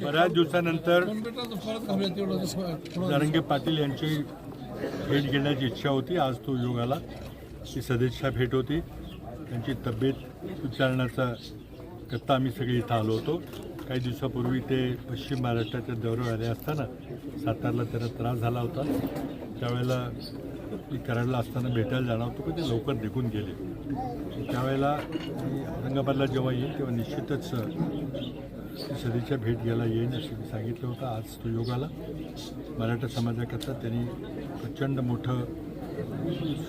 बऱ्याच दिवसानंतर जरंगे पाटील यांची भेट घेण्याची इच्छा होती. आज तो योग आला. ती सदिच्छा भेट होती. त्यांची तब्येत विचारण्याचा करता आम्ही सगळे इथं आलो होतो. काही दिवसापूर्वी ते पश्चिम महाराष्ट्राच्या दौऱ्यावर आले असताना सातारला त्याला त्रास झाला होता. त्यावेळेला मी कराडला असताना भेटायला जाणार होतो पण ते लवकर निघून गेले. त्यावेळेला मी औरंगाबादला जेव्हा येईल तेव्हा निश्चितच सदीच्या भेट घ्यायला येईन असं मी सांगितलं होतं आज तो योगाला. मराठा समाजाकरता त्यांनी प्रचंड मोठं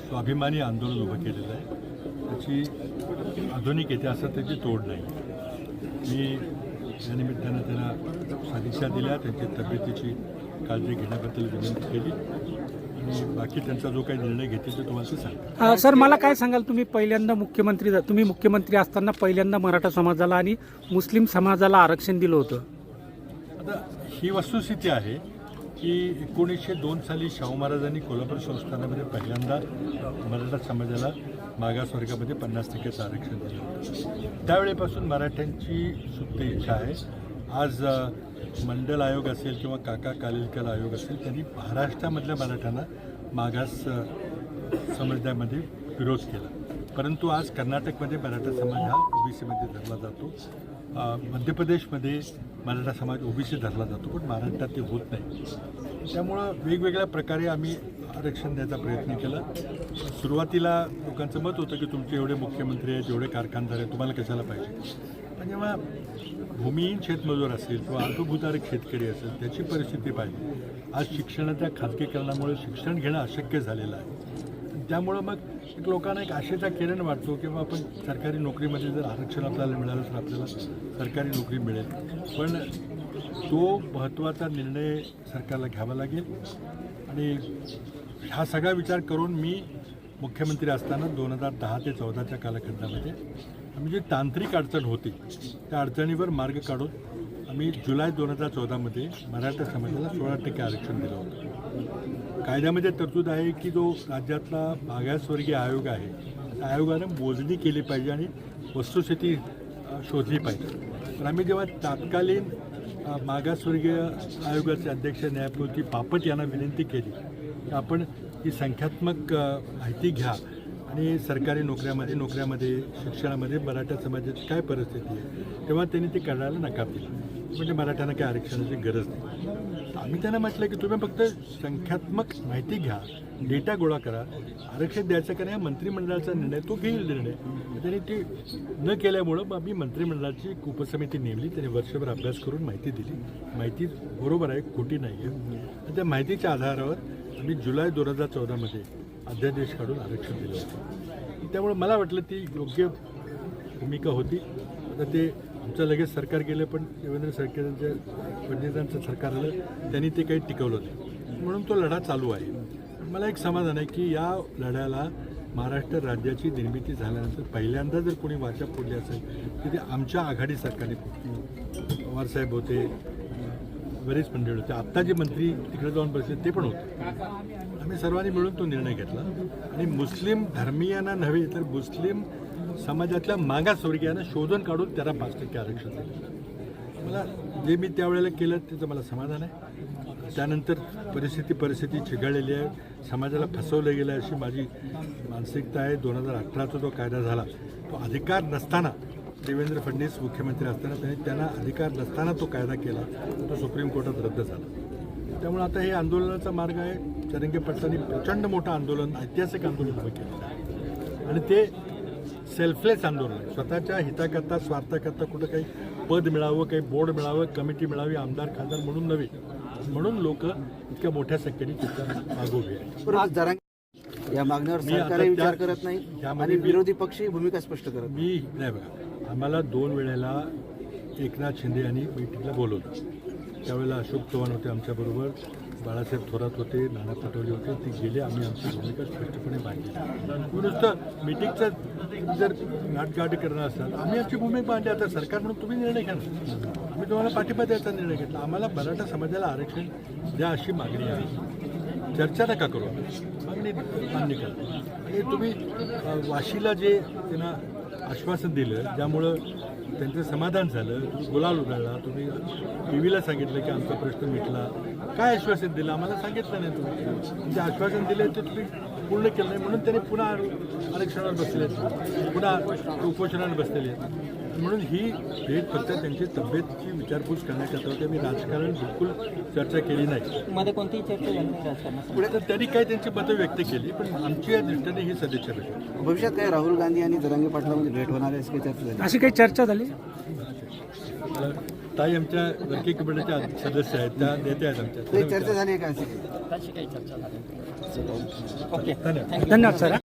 स्वाभिमानी आंदोलन उभं केलेलं आहे. त्याची आधुनिक इतिहासात त्याची तोड नाही. मी या निमित्तानं त्यांना सदिच्छा दिल्या त्यांची तब्येतीची काळजी घेण्याबद्दल विनंती केली. आणि बाकी त्यांचा जो काही निर्णय घेतील ते तुम्हाला अ, सर मला काय सांगाल तुम्ही? पहिल्यांदा मुख्यमंत्री झा- तुम्ही मुख्यमंत्री असताना पहिल्यांदा मराठा समाजाला आणि मुस्लिम समाजाला आरक्षण दिलं होतं. आता ही वस्तुस्थिती आहे की एकोणीसशे दोन साली शाहू महाराजांनी कोल्हापूर संस्थानामध्ये पहिल्यांदा मराठा समाजाला मागासवर्गामध्ये पन्नास टक्क्याचं आरक्षण दिलं होतं. त्यावेळेपासून मराठ्यांची सुप्त इच्छा आहे. आज मंडल आयोग असेल किंवा काका कालिलकर आयोग असेल त्यांनी महाराष्ट्रामधल्या मराठ्यांना मागास अ, समजण्यामध्ये विरोध केला. परंतु आज कर्नाटकमध्ये मराठा समाज हा ओबीसीमध्ये धरला जातो. मध्य प्रदेशमध्ये मराठा समाज ओबीसी धरला जातो पण महाराष्ट्रात ते होत नाही. त्यामुळं वेगवेगळ्या प्रकारे आम्ही आरक्षण द्यायचा प्रयत्न केला. सुरुवातीला लोकांचं मत होतं की तुमचे एवढे मुख्यमंत्री आहेत एवढे कारखानदार आहेत तुम्हाला कशाला पाहिजे? पण जेव्हा भूमिहीन शेतमजूर असेल किंवा अल्पभूतारक शेतकरी असेल त्याची परिस्थिती पाहिजे आज शिक्षणाच्या खाजगीकरणामुळे शिक्षण घेणं अशक्य झालेलं आहे. त्यामुळं मग एक लोकांना एक आशेचा किरण वाटतो किंवा आपण सरकारी नोकरीमध्ये जर आरक्षण आपल्याला मिळालं तर आपल्याला सरकारी नोकरी मिळेल. पण तो महत्त्वाचा निर्णय सरकारला घ्यावा लागेल. आणि हा सगळा विचार करून मी मुख्यमंत्री असताना दोन हजार दहा ते चौदाच्या कालखंडामध्ये आम्ही जी तांत्रिक अडचण होती त्या अडचणीवर मार्ग काढून आम्ही जुलै दोन हजार चौदामध्ये मराठा समाजाला सोळा टक्के आरक्षण दिलं होतं. कायद्यामध्ये तरतूद आहे की जो राज्यातला मागासवर्गीय आयोग आहे त्या आयोगानं मोजणी केली पाहिजे आणि वस्तुस्थिती शोधली पाहिजे. पण आम्ही जेव्हा तात्कालीन मागासवर्गीय आयोगाचे अध्यक्ष न्यायमूर्ती बापट यांना विनंती केली की आपण ही संख्यात्मक माहिती घ्या आणि सरकारी नोकऱ्यामध्ये नोकऱ्यामध्ये शिक्षणामध्ये मराठा समाजाची काय परिस्थिती आहे तेव्हा त्यांनी ती करायला नकार दिला. म्हणजे मराठ्यांना काय आरक्षणाची गरज नाही. आम्ही त्यांना म्हटलं की तुम्ही फक्त संख्यात्मक माहिती घ्या डेटा गोळा करा आरक्षण द्यायचं का नाही मंत्रिमंडळाचा निर्णय तो घेईल निर्णय. त्यांनी ते न केल्यामुळं मग आम्ही मंत्रिमंडळाची एक उपसमिती नेमली त्यांनी वर्षभर अभ्यास करून माहिती दिली. माहिती बरोबर आहे खोटी नाही आहे. त्या माहितीच्या आधारावर आम्ही जुलै दोन हजार चौदामध्ये अध्यादेश काढून आरक्षण दिलं होतं. त्यामुळे मला वाटलं ती योग्य भूमिका होती. आता ते आमचं लगेच सरकार गेलं पण देवेंद्र सरकारच्या फडणवीसांचं सरकार आलं त्यांनी ते काही टिकवलं नाही. म्हणून तो लढा चालू आहे. मला एक समाधान आहे की या लढ्याला महाराष्ट्र राज्याची निर्मिती झाल्यानंतर पहिल्यांदा जर कोणी वाचा फोडली असेल तर ते आमच्या आघाडी सरकारने फोडली. पवारसाहेब होते बरेच मंडळी होते. आत्ता जे मंत्री तिकडे जाऊन बसले ते पण होते. आम्ही सर्वांनी मिळून तो निर्णय घेतला. आणि मुस्लिम धर्मीयांना नव्हे तर मुस्लिम समाजातल्या मागासवर्गीयांना शोधून काढून त्याला पाच टक्के आरक्षण दिलं मला जे मी त्यावेळेला केलं त्याचं मला समाधान आहे. त्यानंतर परिस्थिती परिस्थिती चिघळलेली आहे. समाजाला फसवलं गेलं आहे अशी माझी मानसिकता आहे. दोन हजार अठराचा जो कायदा झाला तो अधिकार नसताना देवेंद्र फडणवीस मुख्यमंत्री असताना त्यांनी त्यांना अधिकार नसताना तो कायदा केला तो सुप्रीम कोर्टात रद्द झाला. त्यामुळे आता हे आंदोलनाचा मार्ग आहे. चरंगे पटलांनी प्रचंड मोठं आंदोलन ऐतिहासिक आंदोलन उभं केलं आहे. आणि ते सेल्फलेस आंदोलन. आहे स्वतःच्या हिताकरता स्वार्थाकरता कुठं काही पद मिळावं काही बोर्ड मिळावं कमिटी मिळावी आमदार खासदार म्हणून नव्हे. म्हणून लोक इतक्या मोठ्या संख्येने मागोवे या मागण्यावर सरकारही विचार करत नाही आणि विरोधी पक्षही भूमिका स्पष्ट करत. मी नाही बघा आम्हाला दोन वेळेला एकनाथ शिंदे यांनी मीटिंगला बोलवलं. त्यावेळेला अशोक चव्हाण होते आमच्याबरोबर. बाळासाहेब थोरात होते नाना पटोले होते ते गेले आम्ही आमची भूमिका स्पष्टपणे मांडली. तुम्ही नुसतं मिटिंगचं जर नाटगाट करणार असाल आम्ही आमची भूमिका मांडली आता सरकार म्हणून तुम्ही निर्णय घ्या आम्ही तुम्हाला पाठिंबा द्यायचा निर्णय घेतला. आम्हाला मराठा समाजाला आरक्षण द्या अशी मागणी आहे. चर्चा नका करू मागणी मान्य करा. आणि तुम्ही वाशीला जे त्यांना आश्वासन दिलं ज्यामुळं त्यांचं समाधान झालं. तुम्ही गुलाल उधळला. तुम्ही टी व्हीला सांगितलं की आमचा प्रश्न मिटला. काय आश्वासन दिलं? आम्हाला सांगितलं नाही तुम्ही. म्हणजे आश्वासन दिले ते तुम्ही पूर्ण केलं नाही. म्हणून त्यांनी पुन्हा आरक्षणावर बसले पुन्हा उपोषणावर बसलेले आहेत. म्हणून ही भेट फक्त त्यांची तब्येतची विचारपूस करण्याकरता होते मी राजकारण बिलकुल चर्चा केली नाही. मध्ये कोणतीही चर्चा झाली नाही राजकारणात? पुढे तर त्यांनी काय त्यांची मतं व्यक्त केली पण आमची या दृष्टीने ही सदिच्छा भेट. आहे. भविष्यात काय राहुल गांधी आणि जरांगे पाटलामध्ये भेट होणार आहे अशी काही चर्चा झाली? अशी काही चर्चा झाली? ताई आमच्या वर्किंग कमिटीच्या सदस्य आहेत त्या नेत्या आहेत काही चर्चा आमच्या झाली आहे का अशी काही. ओके. धन्यवाद. धन्यवाद सर.